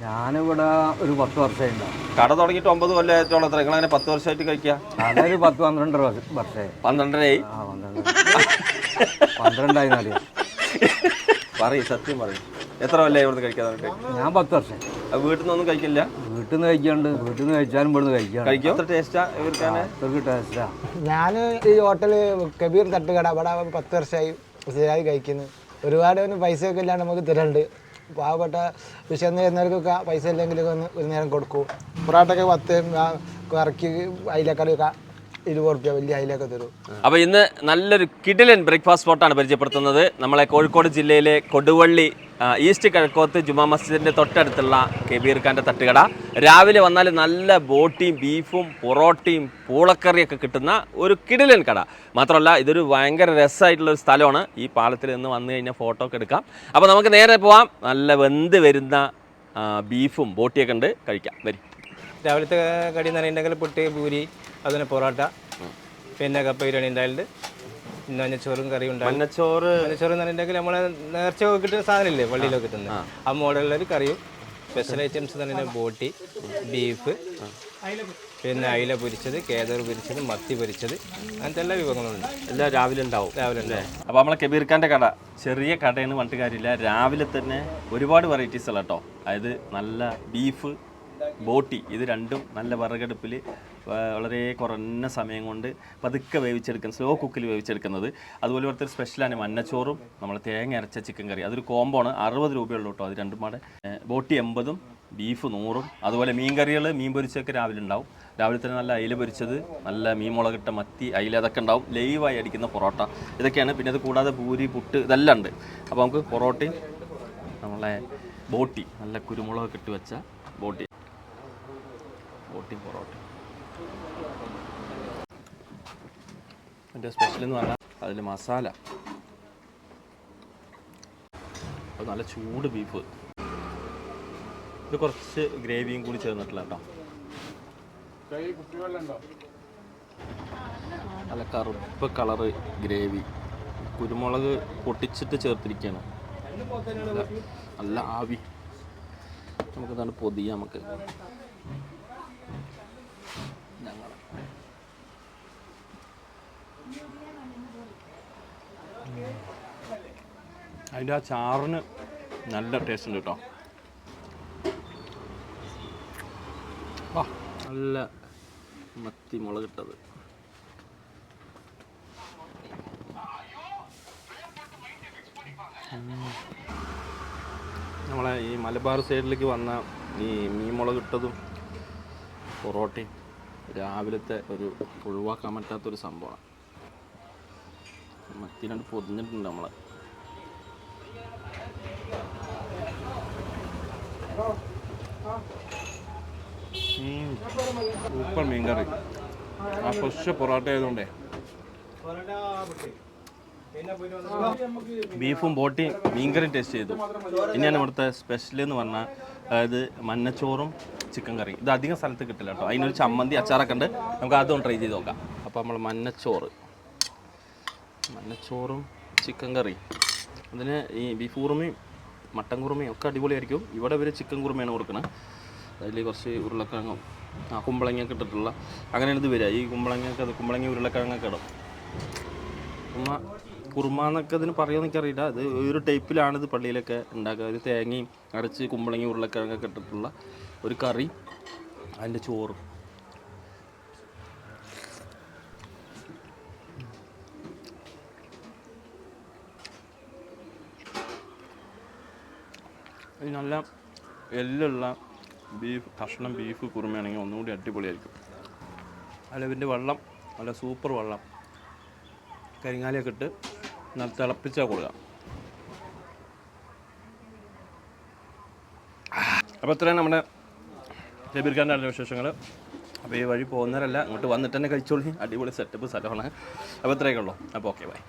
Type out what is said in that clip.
ഞാനിവിടെ ഒരു പത്ത് വർഷമായി ഉണ്ടാവും. കട തുടങ്ങിയിട്ട് ഒമ്പത് കൊല്ലമായിട്ടോളം എത്ര നിങ്ങൾ അങ്ങനെ പത്ത് വർഷമായിട്ട് കഴിക്കുക അതൊരു പത്ത് പന്ത്രണ്ട് വർഷ- വർഷമായി. പന്ത്രണ്ടരയായി? ആ പന്ത്രണ്ട്. പന്ത്രണ്ടായി അറിയാം പറയും സത്യം പറയും. എത്ര കൊല്ലമായി ഇവിടുന്ന് കഴിക്കാൻ ഞാൻ പത്ത് വർഷം വീട്ടിൽ നിന്നൊന്നും കഴിക്കില്ല? വീട്ടിൽ നിന്ന് കഴിക്കാണ്ട്. വീട്ടിൽ നിന്ന് കഴിച്ചാലും ഇവിടുന്ന് കഴിക്കാം കഴിക്കും? എത്ര ടേസ്റ്റാ ഇവർക്കാണ് ടേസ്റ്റാ. ഞാൻ ഈ ഹോട്ടൽ കബീർ തട്ടുകട അവിടെ പത്ത് വർഷമായി സ്ഥിരമായി കഴിക്കുന്നു. ഒരുപാട് പൈസ പൈസയൊക്കെ ഇല്ലാണ്ട് നമുക്ക് തരുന്നുണ്ട് പാവപ്പെട്ട വിശന്ന് വരുന്നവർക്കൊക്കെ പൈസ ഇല്ലെങ്കിലൊക്കെ ഒന്ന് ഒരു നേരം കൊടുക്കും. പൊറാട്ടൊക്കെ പത്ത് ഇറക്കി അയിലക്കറിയൊക്കെ വലിയ അപ്പൊ ഇന്ന് നല്ലൊരു കിടിലൻ ബ്രേക്ക്ഫാസ്റ്റ് സ്പോട്ടാണ് പരിചയപ്പെടുത്തുന്നത്. നമ്മളെ കോഴിക്കോട് ജില്ലയിലെ കൊടുവള്ളി ഈസ്റ്റ് കിഴക്കോത്ത് ജുമാ മസ്ജിദിന്റെ തൊട്ടടുത്തുള്ള കെബീർ ഖാന്റെ തട്ടുകട. രാവിലെ വന്നാൽ നല്ല ബോട്ടിയും ബീഫും പൊറോട്ടയും പൂളക്കറിയൊക്കെ കിട്ടുന്ന ഒരു കിടിലൻ കട. മാത്രമല്ല ഇതൊരു ഭയങ്കര രസമായിട്ടുള്ള ഒരു സ്ഥലമാണ്. ഈ പാലത്തിൽ നിന്ന് വന്നു കഴിഞ്ഞാൽ ഫോട്ടോ ഒക്കെ എടുക്കാം. അപ്പോൾ നമുക്ക് നേരെ പോവാം. നല്ല വെന്ത് വരുന്ന ബീഫും ബോട്ടിയൊക്കെ ഉണ്ട്. കഴിക്കാം. വരും. രാവിലത്തെ കടി എന്ന് പറയുന്നുണ്ടെങ്കിൽ പുട്ട് പൂരി അതുപോലെ പൊറോട്ട പിന്നെ കപ്പ ബിരിയാണി ഉണ്ടായിട്ടുണ്ട് പിന്നെ മഞ്ഞച്ചോറും കറിയും ഉണ്ടായിരുന്നു മഞ്ഞച്ചോറ് മഞ്ഞച്ചോറ് എന്ന് പറയുന്നുണ്ടെങ്കിൽ നമ്മളെ നേർച്ച കിട്ടുന്ന സാധനമില്ലേ പള്ളിയിലൊക്കെ കിട്ടുന്നത് ആ. മോഡലുള്ളൊരു കറിയും സ്പെഷ്യൽ ഐറ്റംസ് എന്ന് പറയുന്നത് ബോട്ടി ബീഫ് പിന്നെ അയില പൊരിച്ചത് കേദർ പൊരിച്ചത് മത്തി പൊരിച്ചത് അങ്ങനത്തെ എല്ലാ വിഭവങ്ങളും ഉണ്ട് എല്ലാം രാവിലെ ഉണ്ടാവും. രാവിലെ അല്ലേ? അപ്പോൾ നമ്മളെ കബീർ ഖാന്റെ കട ചെറിയ കടയെന്ന് പറഞ്ഞിട്ട് കാര്യമില്ല. രാവിലെ തന്നെ ഒരുപാട് വെറൈറ്റീസ് ഉള്ള കേട്ടോ അതായത് നല്ല ബീഫ് ബോട്ടി. ഇത് രണ്ടും നല്ല വിറകടുപ്പിൽ വളരെ കുറഞ്ഞ സമയം കൊണ്ട് പതുക്കെ വേവിച്ചെടുക്കുന്ന സ്ലോ കുക്കിൽ വേവിച്ചെടുക്കുന്നത്. അതുപോലെ ഇവിടുത്തെ സ്പെഷ്യലാണ് മഞ്ഞച്ചോറും നമ്മൾ തേങ്ങ അരച്ച ചിക്കൻ കറി. അതൊരു കോമ്പോണ് അറുപത് രൂപയുള്ളൂ കേട്ടോ അത് രണ്ടും പാടെ. ബോട്ടി എൺപതും ബീഫ് നൂറും. അതുപോലെ മീൻ കറികൾ മീൻ പൊരിച്ചൊക്കെ രാവിലെ ഉണ്ടാവും. രാവിലെ തന്നെ നല്ല അയില പൊരിച്ചത് നല്ല മീൻ മുളകിട്ട മത്തി അയില അതൊക്കെ ഉണ്ടാവും. ലൈവായി അടിക്കുന്ന പൊറോട്ട. ഇതൊക്കെയാണ്. പിന്നെ അത് കൂടാതെ പൂരി പുട്ട് ഇതെല്ലാം ഉണ്ട്. അപ്പോൾ നമുക്ക് പൊറോട്ടയും നമ്മളെ ബോട്ടി നല്ല കുരുമുളക് ഇട്ട് വെച്ച ബോട്ടി. ബോട്ടിയും പൊറോട്ടയും എന്റെ സ്പെഷ്യൽ എന്ന് പറഞ്ഞാൽ അതിൽ മസാല. അത് നല്ല ചൂട് ബീഫ് ഇത് കുറച്ച് ഗ്രേവിയും കൂടി ചേർന്നിട്ടില്ല കേട്ടോ. നല്ല കറുപ്പ് കളറ് ഗ്രേവി. കുരുമുളക് പൊട്ടിച്ചിട്ട് ചേർത്തിരിക്കുകയാണ് നല്ല ആവി. നമുക്ക് എന്താണ് പൊതിയ നമുക്ക്. ഞങ്ങൾ അതിന്റെ ആ ചാറിന് നല്ല ടേസ്റ്റ് ഉണ്ട് കേട്ടോ. ആ നല്ല മത്തി മുളകിട്ടത് നമ്മളെ ഈ മലബാർ സൈഡിലേക്ക് വന്ന ഈ മീൻ മുളകിട്ടതും പൊറോട്ടയും. രാവിലത്തെ ഒരു ഒഴിവാക്കാൻ പറ്റാത്തൊരു സംഭവമാണ്. മത്തിനോട് പൊതിഞ്ഞിട്ടുണ്ട് നമ്മളെ. സൂപ്പർ മീൻ കറി. ആ ഫ്രഷ് പൊറോട്ട ആയതുകൊണ്ടേ. ബീഫും ബോട്ടിയും മീൻകറിയും ടേസ്റ്റ് ചെയ്തു. ഇനിയാണ് ഇവിടുത്തെ സ്പെഷ്യൽ എന്ന് പറഞ്ഞാൽ അതായത് മഞ്ഞച്ചോറും ചിക്കൻ കറി. ഇത് അധികം സ്ഥലത്ത് കിട്ടില്ല കേട്ടോ. അതിനൊരു ചമ്മന്തി അച്ചാറൊക്കെ ഉണ്ട് നമുക്ക് അതും ട്രൈ ചെയ്ത് നോക്കാം. അപ്പോൾ നമ്മൾ മഞ്ഞച്ചോറ്. മഞ്ഞച്ചോറും ചിക്കൻ കറി. അതിന് ഈ ബീഫ് കുറുമയും മട്ടൻ കുറുമയും ഒക്കെ അടിപൊളിയായിരിക്കും. ഇവിടെ ഇവർ ചിക്കൻ കുറുമയാണ് കൊടുക്കുന്നത് അതിൽ കുറച്ച് ഉരുളക്കിഴങ്ങും ആ കുമ്പളങ്ങയൊക്കെ ഇട്ടിട്ടുള്ള അങ്ങനെയാണ് ഇത് വരിക. ഈ കുമ്പളങ്ങയൊക്കെ അത് കുമ്പളങ്ങ ഉരുളക്കിഴങ്ങൊക്കെ ഇടും. കുറുമ കുറുമ എന്നൊക്കെ അതിന് പറയുമോ എനിക്കറിയില്ല. ഇത് ഒരു ടൈപ്പിലാണ് ഇത് പള്ളിയിലൊക്കെ ഉണ്ടാക്കുക. ഒരു തേങ്ങയും അരച്ച് കുമ്പളങ്ങി ഉരുളക്കിഴങ്ങൊക്കെ ഇട്ടിട്ടുള്ള ഒരു കറി അതിന്റെ ചോറ്. നല്ല എല്ലുള്ള ബീഫ് കഷ്ണം ബീഫ് കുറുമയാണെങ്കിൽ ഒന്നുകൂടി അടിപൊളിയായിരിക്കും. അല്ല ഇതിന്റെ വെള്ളം നല്ല സൂപ്പർ വെള്ളം. കരിങ്ങാലിയൊക്കെ ഇട്ട് നല്ല തിളപ്പിച്ചാൽ കൊടുക്കാം. അപ്പോൾ ഇത്രയും നമ്മുടെ ജബീർ വിശേഷങ്ങൾ. അപ്പോൾ ഈ വഴി പോകുന്നവരല്ല ഇങ്ങോട്ട് വന്നിട്ട് തന്നെ കഴിച്ചോളി. അടിപൊളി സെറ്റപ്പ് സ്ഥലമാണ്. അപ്പോൾ ഇത്രയൊക്കെ ഉള്ളൂ. അപ്പോൾ ഓക്കെ ബൈ